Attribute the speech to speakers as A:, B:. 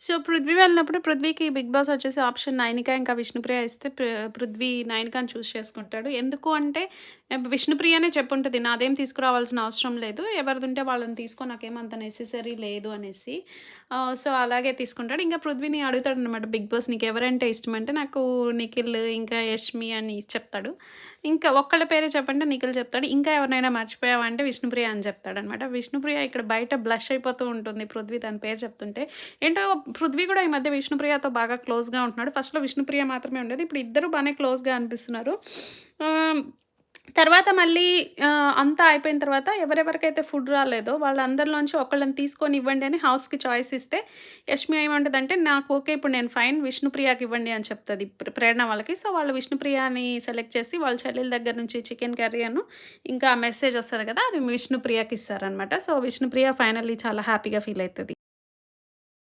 A: So, Prithvi వెళ్ళినప్పుడు పృథ్వీకి Bigg Boss వచ్చేసి ఆప్షన్ నైనిక ఇంకా విష్ణుప్రియ ఇస్తే పృథ్వీ నైనికని చూస్ చేసుకుంటాడు. ఎందుకు అంటే విష్ణుప్రియనే చెప్పుంటుంది నాదేం తీసుకురావాల్సిన అవసరం లేదు. ఎవరిదుంటే వాళ్ళని తీసుకో నాకేమంత నెసెసరీ లేదు అనేసి. సో, అలాగే తీసుకుంటాడు. ఇంకా పృథ్వీని అడుగుతాడనమాట బిగ్ బాస్ నీకు ఎవరంటే ఇష్టం అంటే నాకు నిఖిల్, ఇంకా యష్మి అని చెప్తాడు. ఇంకా ఒక్కళ్ళ పేరే చెప్పంటే నిఖిల్ చెప్తాడు. ఇంకా ఎవరినైనా మర్చిపోయావా అంటే విష్ణుప్రియ అని చెప్తాడనమాట. విష్ణుప్రియ ఇక్కడ బయట బ్లష్ అయిపోతూ ఉంటుంది పృథ్వీ తన పేరు చెప్తుంటే. ఏంటో పృథ్వీ కూడా ఈ మధ్య విష్ణుప్రియతో బాగా క్లోజ్‌గా ఉంటున్నాడు. ఫస్ట్‌లో విష్ణుప్రియ మాత్రమే ఉండేది. ఇప్పుడు ఇద్దరు బాగానే క్లోజ్‌గా అనిపిస్తున్నారు. తర్వాత మళ్ళీ అంతా అయిపోయిన తర్వాత ఎవరెవరికైతే ఫుడ్ రాలేదో వాళ్ళందరిలోంచి ఒకళ్ళని తీసుకొని ఇవ్వండి అని హౌస్‌కి చాయిస్ ఇస్తే యష్మి ఏమంటదంటే నాకు ఓకే. ఇప్పుడు నేను ఫైన్ విష్ణుప్రియకి ఇవ్వండి అని చెప్తుంది ప్ర ప్రేరణ వాళ్ళకి. సో, వాళ్ళు విష్ణుప్రియని సెలెక్ట్ చేసి వాళ్ళ చెల్లెల దగ్గర నుంచి చికెన్ కర్రీ అను ఇంకా మెసేజ్ వస్తుంది కదా! అది విష్ణుప్రియకి ఇస్తారనమాట. సో, విష్ణుప్రియ ఫైనల్లీ చాలా హ్యాపీగా ఫీల్ అవుతుంది